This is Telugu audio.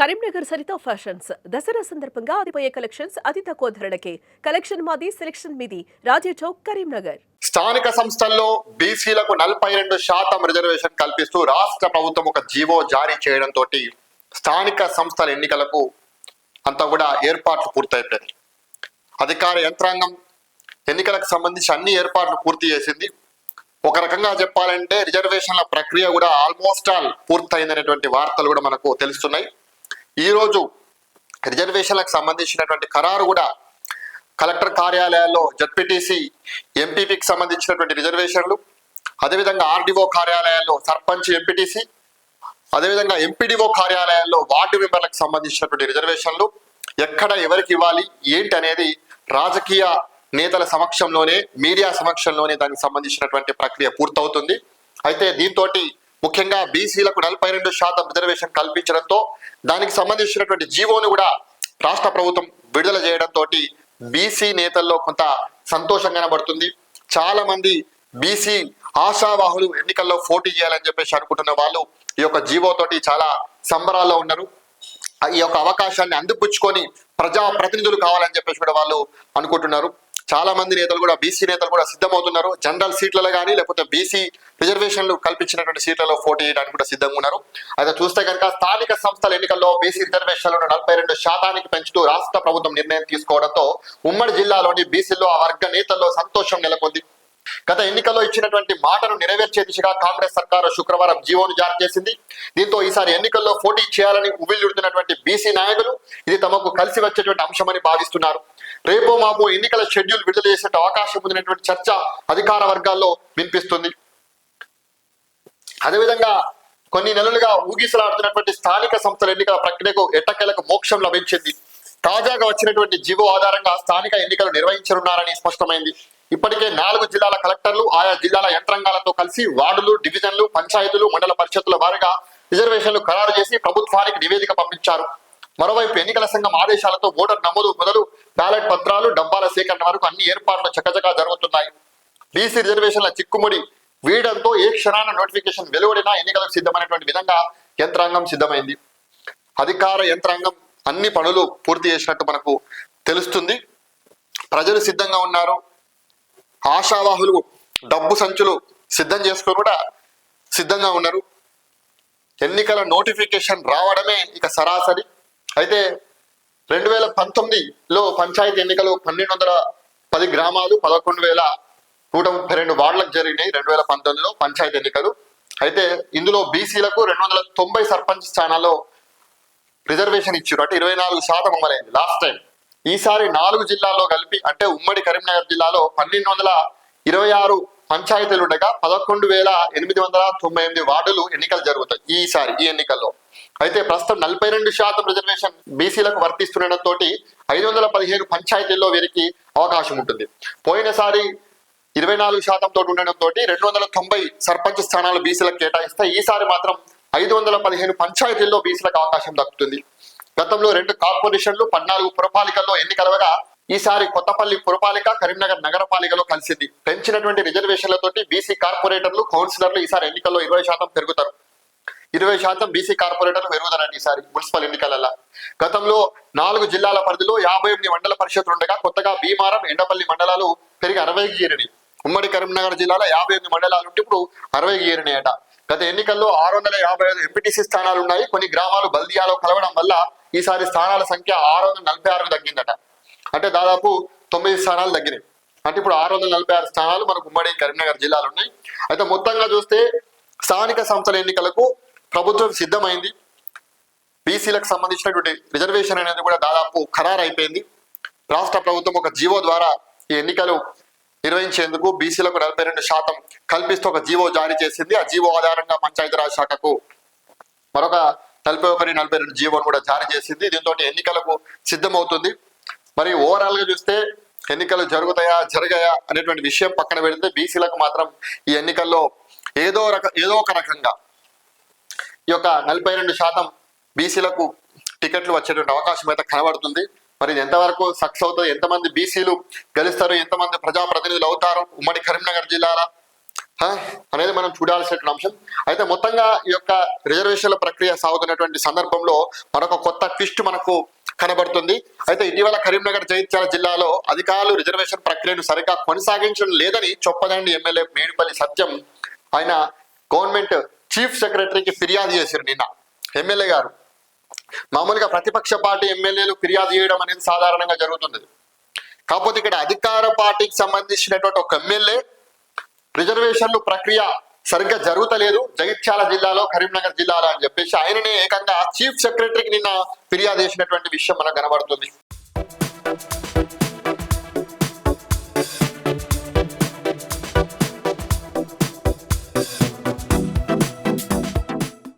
కరీంనగర్ సరిత ఫ్యాషన్స్. దసరా సందర్భంగా ఆదిపోయే కలెక్షన్స్ అతి తక్కువ ధరలకే. కలెక్షన్ మాది సెలెక్షన్ మీది. రాజీవ్ చౌక్ కరీంనగర్. స్థానిక సంస్థల్లో బీసీలకు నలభై రెండు శాతం రిజర్వేషన్ కల్పిస్తూ రాష్ట్ర ప్రభుత్వం ఒక జీవో జారీ చేయడంతో స్థానిక సంస్థల ఎన్నికలకు అంతా కూడా ఏర్పాట్లు పూర్తయిపోయింది అధికార యంత్రాంగం ఎన్నికలకు సంబంధించి అన్ని ఏర్పాట్లు పూర్తి చేసింది. ఒక రకంగా చెప్పాలంటే రిజర్వేషన్ల ప్రక్రియ కూడా ఆల్మోస్ట్ ఆల్ పూర్తయిందనేటువంటి వార్తలు కూడా మనకు తెలుస్తున్నాయి. ఈరోజు రిజర్వేషన్లకు సంబంధించినటువంటి ఖరారు కూడా కలెక్టర్ కార్యాలయాల్లో జడ్పీటీసీ ఎంపీపీకి సంబంధించినటువంటి రిజర్వేషన్లు అదేవిధంగా ఆర్డీఓ కార్యాలయాల్లో సర్పంచ్ ఎంపీటీసీ అదేవిధంగా ఎంపీడీఓ కార్యాలయాల్లో వార్డు మెంబర్లకు సంబంధించినటువంటి రిజర్వేషన్లు ఎక్కడ ఎవరికి ఇవ్వాలి ఏంటి అనేది రాజకీయ నేతల సమక్షంలోనే మీడియా సమక్షంలోనే దానికి సంబంధించినటువంటి ప్రక్రియ పూర్తవుతుంది. అయితే దీంతో ముఖ్యంగా బీసీలకు నలభై రెండు శాతం రిజర్వేషన్ కల్పించడంతో దానికి సంబంధించినటువంటి జీవోను కూడా రాష్ట్ర ప్రభుత్వం విడుదల చేయడంతో బీసీ నేతల్లో కొంత సంతోషం కనబడుతుంది. చాలా మంది బీసీ ఆశావాహులు ఎన్నికల్లో పోటీ చేయాలని చెప్పేసి అనుకుంటున్న వాళ్ళు ఈ యొక్క జీవో తోటి చాలా సంబరాల్లో ఉన్నారు. ఈ యొక్క అవకాశాన్ని అందిపుచ్చుకొని ప్రజా ప్రతినిధులు కావాలని చెప్పేసి కూడా వాళ్ళు అనుకుంటున్నారు. చాలా మంది నేతలు కూడా బీసీ నేతలు కూడా సిద్ధమవుతున్నారు. జనరల్ సీట్లలో కానీ లేకపోతే బీసీ రిజర్వేషన్లు కల్పించినటువంటి సీట్లలో పోటీ చేయడానికి కూడా సిద్ధంగా ఉన్నారు. అయితే చూస్తే కనుక స్థానిక సంస్థల ఎన్నికల్లో బీసీ రిజర్వేషన్లను నలభై రెండు శాతానికి పెంచుతూ రాష్ట్ర ప్రభుత్వం నిర్ణయం తీసుకోవడంతో ఉమ్మడి జిల్లాలోని బీసీలో ఆ వర్గ నేతల్లో సంతోషం నెలకొంది. గత ఎన్నికల్లో ఇచ్చినటువంటి మాటను నెరవేర్చే దిశగా కాంగ్రెస్ సర్కారు శుక్రవారం జీవోను జారీ చేసింది. దీంతో ఈసారి ఎన్నికల్లో పోటీ చేయాలని ఉవ్విల్లుడుతున్నటువంటి బీసీ నాయకులు ఇది తమకు కలిసి వచ్చేటువంటి అంశమని భావిస్తున్నారు. రేపో మాపో ఎన్నికల షెడ్యూల్ విడుదల చేసే అవకాశం ఉందినటువంటి చర్చ అధికార వర్గాల్లో వినిపిస్తుంది. అదేవిధంగా కొన్ని నెలలుగా ఊగిసలాడుతున్నటువంటి స్థానిక సంస్థల ఎన్నికల ప్రక్రియకు ఎట్టకేలకు మోక్షం లభించింది. తాజాగా వచ్చినటువంటి జీవో ఆధారంగా స్థానిక ఎన్నికలు నిర్వహించనున్నారని స్పష్టమైంది. ఇప్పటికే నాలుగు జిల్లాల కలెక్టర్లు ఆయా జిల్లాల యంత్రాంగాలతో కలిసి వార్డులు డివిజన్లు పంచాయతీలు మండల పరిషత్తుల వారీగా రిజర్వేషన్లు ఖరారు చేసి ప్రభుత్వానికి నివేదిక పంపించారు. మరోవైపు ఎన్నికల సంఘం ఆదేశాలతో ఓటర్ నమోదు మొదలు బ్యాలెట్ పత్రాలు డబ్బాల సేకరణ వరకు అన్ని ఏర్పాట్లు చకచకా జరుగుతున్నాయి. బీసీ రిజర్వేషన్ల చిక్కుముడి వీడంతో ఏ క్షణాన నోటిఫికేషన్ వెలువడినా ఎన్నికలకు సిద్ధమైనటువంటి విధంగా యంత్రాంగం సిద్ధమైంది. అధికార యంత్రాంగం అన్ని పనులు పూర్తి చేసినట్టు మనకు తెలుస్తుంది. ప్రజలు సిద్ధంగా ఉన్నారు. ఆశావాహులు డబ్బు సంచులు సిద్ధం చేసుకొని కూడా సిద్ధంగా ఉన్నారు. ఎన్నికల నోటిఫికేషన్ రావడమే ఇక సరాసరి. అయితే రెండు వేల పంతొమ్మిదిలో పంచాయతీ ఎన్నికలు పన్నెండు వందల పది గ్రామాలు పదకొండు వేల నూట ముప్పై రెండు వార్డులకు జరిగినాయి రెండు వేల పంతొమ్మిదిలో పంచాయతీ ఎన్నికలు. అయితే ఇందులో బీసీలకు రెండు వందల తొంభై సర్పంచ్ స్థానాల్లో రిజర్వేషన్ ఇచ్చారు. అంటే ఇరవై నాలుగు శాతం అమలైంది లాస్ట్ టైం. ఈసారి నాలుగు జిల్లాల్లో కలిపి అంటే ఉమ్మడి కరీంనగర్ జిల్లాలో పన్నెండు వందల ఇరవై ఆరు పంచాయతీలు ఉండగా పదకొండు వేల ఎనిమిది వందల తొంభై ఎనిమిది వార్డులు ఎన్నికలు జరుగుతాయి ఈసారి ఈ ఎన్నికల్లో. అయితే ప్రస్తుతం నలభై రెండు శాతం రిజర్వేషన్ బీసీలకు వర్తిస్తుండటంతో ఐదు వందల పదిహేను పంచాయతీల్లో వీరికి అవకాశం ఉంటుంది. పోయినసారి ఇరవై నాలుగు శాతంతో ఉండడంతో రెండు వందల తొంభై సర్పంచ్ స్థానాలు బీసీలకు కేటాయిస్తే ఈసారి మాత్రం ఐదు వందల పదిహేను పంచాయతీల్లో బీసీలకు అవకాశం దక్కుతుంది. గతంలో రెండు కార్పొరేషన్లు పద్నాలుగు పురపాలికల్లో ఎన్నికలవగా ఈసారి కొత్తపల్లి పురపాలిక కరీంనగర్ నగరపాలికలో కలిసింది. పెంచినటువంటి రిజర్వేషన్లతోటి బీసీ కార్పొరేటర్లు కౌన్సిలర్లు ఈసారి ఎన్నికల్లో ఇరవై శాతం పెరుగుతారు. ఇరవై శాతం బీసీ కార్పొరేటర్లు పెరుగుతారండి ఈసారి మున్సిపల్ ఎన్నికలలో గతంలో నాలుగు జిల్లాల పరిధిలో యాభై ఎనిమిది మండల పరిషత్లు ఉండగా కొత్తగా భీమారం ఎండపల్లి మండలాలు పెరిగి అరవైకి చేరినాయి. ఉమ్మడి కరీంనగర్ జిల్లాలో యాభై ఎనిమిది మండలాలు ఉంటే ఇప్పుడు అరవైకి చేరినాయట. గత ఎన్నికల్లో ఆరు వందల యాభై ఐదు ఎంపీటీసీ స్థానాలు ఉన్నాయి. కొన్ని గ్రామాలు బల్దియాలో కలవడం వల్ల ఈసారి స్థానాల సంఖ్య ఆరు వందల నలభై ఆరు తగ్గిందట. అంటే దాదాపు తొమ్మిది స్థానాలు తగ్గినాయి. అంటే ఇప్పుడు ఆరు వందల నలభై ఆరు స్థానాలు మనకు ఉమ్మడి కరీంనగర్ జిల్లాలో ఉన్నాయి. అయితే మొత్తంగా చూస్తే స్థానిక సంస్థల ఎన్నికలకు ప్రభుత్వం సిద్ధమైంది. బీసీలకు సంబంధించినటువంటి రిజర్వేషన్ అనేది కూడా దాదాపు ఖరారు అయిపోయింది రాష్ట్ర ప్రభుత్వం ఒక జీవో ద్వారా ఈ ఎన్నికలు నిర్వహించేందుకు బీసీలకు నలభై రెండు శాతం కల్పిస్తూ ఒక జీవో జారీ చేసింది. ఆ జీవో ఆధారంగా పంచాయతీరాజ్ శాఖకు మరొక నలభై ఒకటి నలభై రెండు జీవోను కూడా జారీ చేసింది. దీంతో ఎన్నికలకు సిద్ధమవుతుంది. మరి ఓవరాల్గా చూస్తే ఎన్నికలు జరుగుతాయా జరగాయా అనేటువంటి విషయం పక్కన పెడితే బీసీలకు మాత్రం ఈ ఎన్నికల్లో ఏదో రక ఏదో ఒక రకంగా ఈ యొక్క నలభై రెండు శాతం బీసీలకు టికెట్లు వచ్చేటువంటి అవకాశం అయితే కనబడుతుంది. మరి ఇది ఎంతవరకు సక్సెస్ అవుతుంది? ఎంతమంది బీసీలు గెలుస్తారు? ఎంతమంది ప్రజాప్రతినిధులు అవుతారు? ఉమ్మడి కరీంనగర్ జిల్లాల అనేది మనం చూడాల్సినటువంటి అంశం. అయితే మొత్తంగా ఈ యొక్క రిజర్వేషన్ల ప్రక్రియ సాగుతున్నటువంటి సందర్భంలో మరొక కొత్త ట్విస్ట్ మనకు కనబడుతుంది. అయితే ఇటీవల కరీంనగర్ జగిత్యాల జిల్లాలో అధికారులు రిజర్వేషన్ ప్రక్రియను సరిగా కొనసాగించడం లేదని చొప్పదండి ఎమ్మెల్యే మేడిపల్లి సత్యం. ఆయన గవర్నమెంట్ చీఫ్ సెక్రటరీకి ఫిర్యాదు చేశారు నిన్న ఎమ్మెల్యే గారు. మామూలుగా ప్రతిపక్ష పార్టీ ఎమ్మెల్యేలు ఫిర్యాదు చేయడం అనేది సాధారణంగా జరుగుతుంది కాకపోతే ఇక్కడ అధికార పార్టీకి సంబంధించినటువంటి ఒక ఎమ్మెల్యే రిజర్వేషన్లు ప్రక్రియ సరిగ్గా జరుగుతలేదు. జగిత్యాల జిల్లాలో కరీంనగర్ జిల్లాలో అని చెప్పేసి ఆయననే ఏకంగా చీఫ్ సెక్రటరీకి నిన్న ఫిర్యాదు చేసినటువంటి విషయం మనకు కనబడుతుంది.